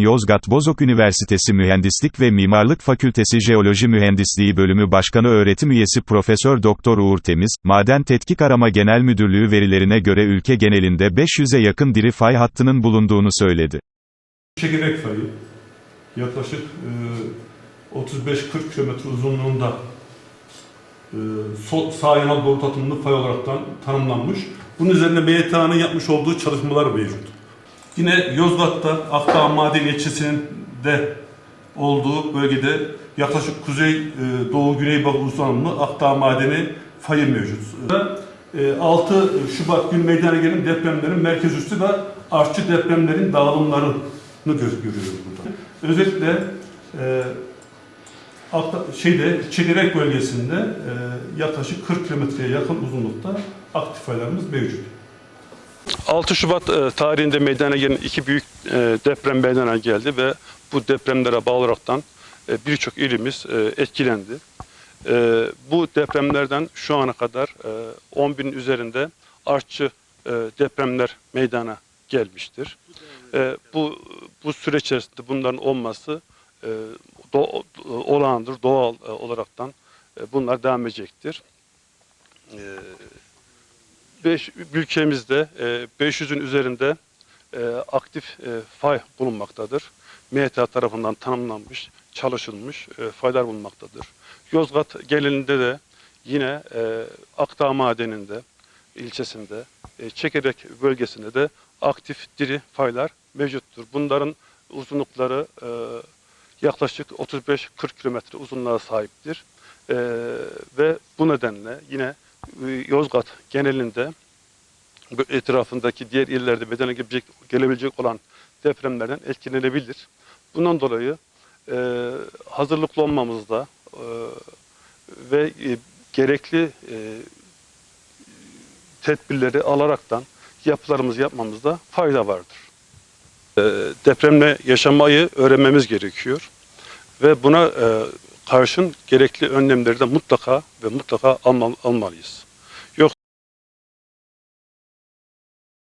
Yozgat Bozok Üniversitesi Mühendislik ve Mimarlık Fakültesi Jeoloji Mühendisliği Bölümü Başkanı Öğretim Üyesi Profesör Doktor Uğur Temiz, Maden Tetkik Arama Genel Müdürlüğü verilerine göre ülke genelinde 500'e yakın diri fay hattının bulunduğunu söyledi. Çekirdek fayı yaklaşık e, 35-40 kilometre uzunluğunda e, sağ yanal boru tatımlı fay olaraktan tanımlanmış. Bunun üzerine MYTA'nın yapmış olduğu çalışmalar mevcut. Yine Yozgat'ta Akdağ Maden ilçesinde olduğu bölgede yaklaşık kuzey e, doğu güneybatı uzanımlı Akdağ Madeni fayı mevcut. E, 6 Şubat gün meydana gelen depremlerin merkez üstü ve artçı depremlerin dağılımlarını göz görüyoruz burada. Özellikle e, Akta- şeyde Çekerek bölgesinde e, yaklaşık 40 kilometreye yakın uzunlukta aktif faylarımız mevcut. 6 Şubat e, tarihinde meydana gelen iki büyük e, deprem meydana geldi ve bu depremlere bağlı olaraktan e, birçok ilimiz e, etkilendi. E, Bu depremlerden şu ana kadar e, 10 bin üzerinde artçı e, depremler meydana gelmiştir. E, Bu bu süreç içerisinde bunların olması e, do- olağandır, doğal e, olaraktan e, bunlar devam edecektir. E, Beş, ülkemizde e, 500'ün üzerinde e, aktif e, fay bulunmaktadır. MTA tarafından tanımlanmış, çalışılmış e, faylar bulunmaktadır. Yozgat genelinde de yine e, Akdağ Madeni'nde, ilçesinde, e, Çekerek bölgesinde de aktif diri faylar mevcuttur. Bunların uzunlukları e, yaklaşık 35-40 kilometre uzunluğa sahiptir. E, ve bu nedenle yine e, Yozgat genelinde etrafındaki diğer illerde meydana gelebilecek, gelebilecek olan depremlerden etkilenebilir. Bundan dolayı e, hazırlıklı olmamızda e, ve e, gerekli e, tedbirleri alaraktan yapılarımızı yapmamızda fayda vardır. E, depremle yaşamayı öğrenmemiz gerekiyor ve buna e, karşın gerekli önlemleri de mutlaka ve mutlaka alma- almalıyız.